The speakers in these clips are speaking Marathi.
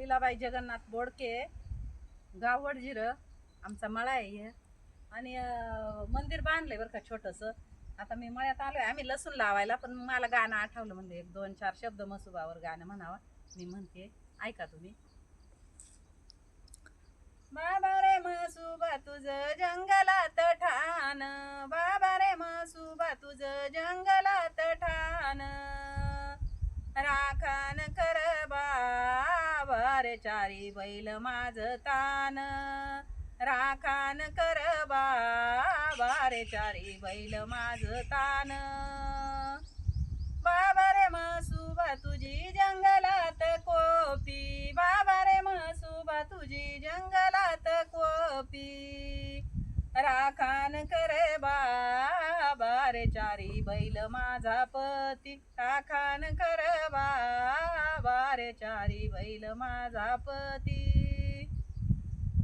लीलाबाई जगन्नाथ बोडके गाव वडजिरं आमचा मळा आहे आणि मंदिर बांधलंय बरं का छोटंसं. आता मी मळ्यात आलोय. आम्ही लसूण लावायला पण मला गाणं आठवलं म्हणजे एक दोन चार शब्द मसुबावर गाणं म्हणावा. मी म्हणते ऐका तुम्ही. बाबा रे मसुबा तुझं जंगलात ठाण. बाबा रे मसुबा तुझं जंगलात ठाण. राखण कर चारी बैल माझ तान. राखान कर बाबा रे चारी बैल माझ तान. बाबा रे मसुबा तुझी जंगलात कोपी. बाबा रे मसुबा तुझी जंगलात कोपी. राखान कर बाबा रे चारी बैल माझा पती. राखान कर बा वारे चारी बैल माझा पती.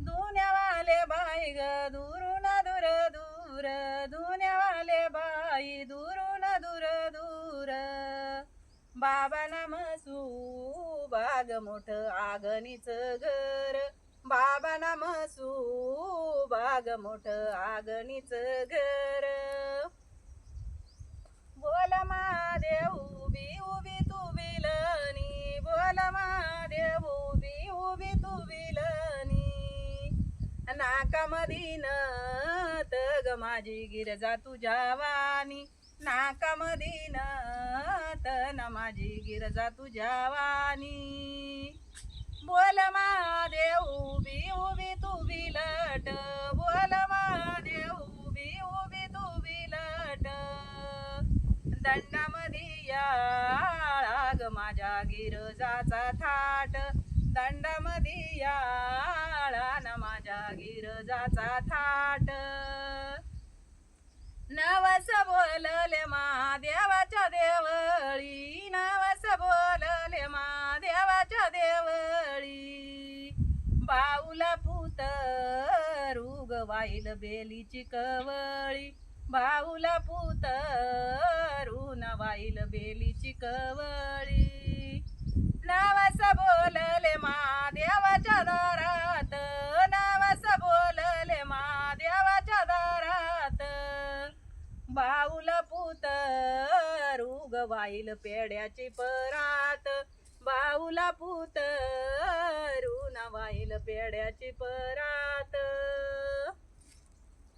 दुन्यावाले बाई ग दुरून दूर दूर. दुन्यावाले बाई दुरून दूर दूर. बाबाला मसू बाग मोठ आगणीच घर. बाबाला मसू बाग मोठ आगणीच घर. नाकामधीन तग माझी गिरजा तुझ्या वाणी. नाकामधीन तन माझी गिरजा तुझ्या वाणी. बोल महादेव उभी उभी तू बिलट बोल महादेव उभी उभी तू बिलट दंडामधी याळा ग माझ्या गिरजाचा थाट. दंडामधी याळा न माझ्या गिरजाचा थाट. नवस बोलले महादेवाच्या देवळी. नवस बोलले महादेवाच्या देवळी. बाऊला पुत रुग वाईल बेलीची कवळी. बाऊला पुत रून वाईल बेलीची कवळी. नवस बाऊल पुत रुग वाईल पेड्याची परात. बाऊला पुत रून वाईल पेड्याची परात.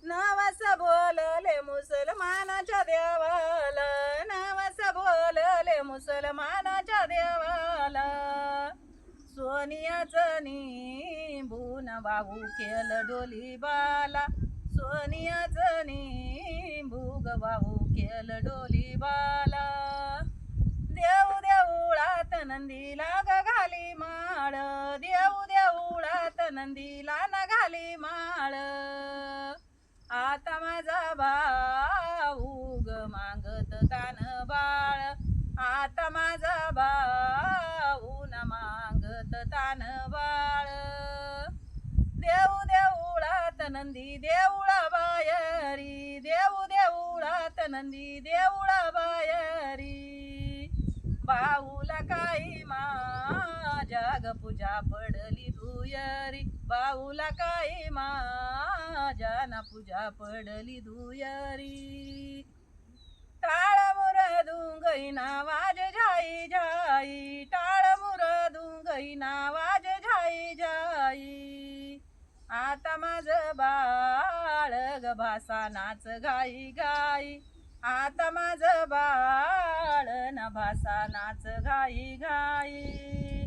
नवस बोलले मुसलमानाच्या देवाला नवस बोलले मुसलमानाच्या देवाला. सोनियाचं निंबून बाबू केल डोली बाला सोनियाचं भूग बाबू केलं डोली बाला देऊ देऊळात नंदीला ग घाली माळ. देऊ देऊळात नंदीला न घाली माळ. आता माझा भाऊ ग मागत तान बाळ. आता माझा भाऊ न मागत तान बाळ. देऊ देऊळात नंदी देऊळा बायरी. देऊ नंदी देऊळा बायरी. बाऊला काही मा ग पूजा पडली दुयरी. बाऊला काही मा ना पूजा पडली दुयरी. टाळ मुरदुंगई नावाज झाई झाई टाळ मुरदुंगई नावाज झाई झाई आता माझ बाळ ग भासा नाच गाई गाई. आता माझ बाळ न भासा नाच घाई घाई.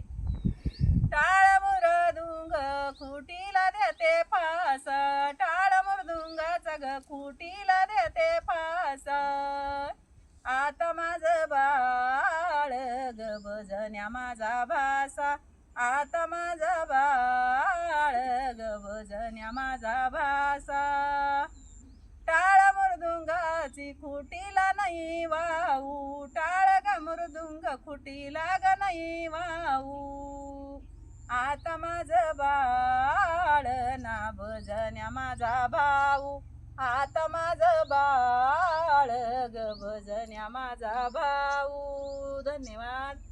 टाळ मुरदुंग खुटीला देते फास. टाळ मुरदुंगाचा ग खुटीला देते फास. आता माझ बाळ ग भजन्या माझा भासा. आता माझ खुटीला नाही वाऊ टाळ ग मृदुंग खुटीला ग नाही वाऊ आता माझं बाळ ना भजन्या माझा भाऊ. आता माझं बाळ ग भजन्या माझा भाऊ. धन्यवाद.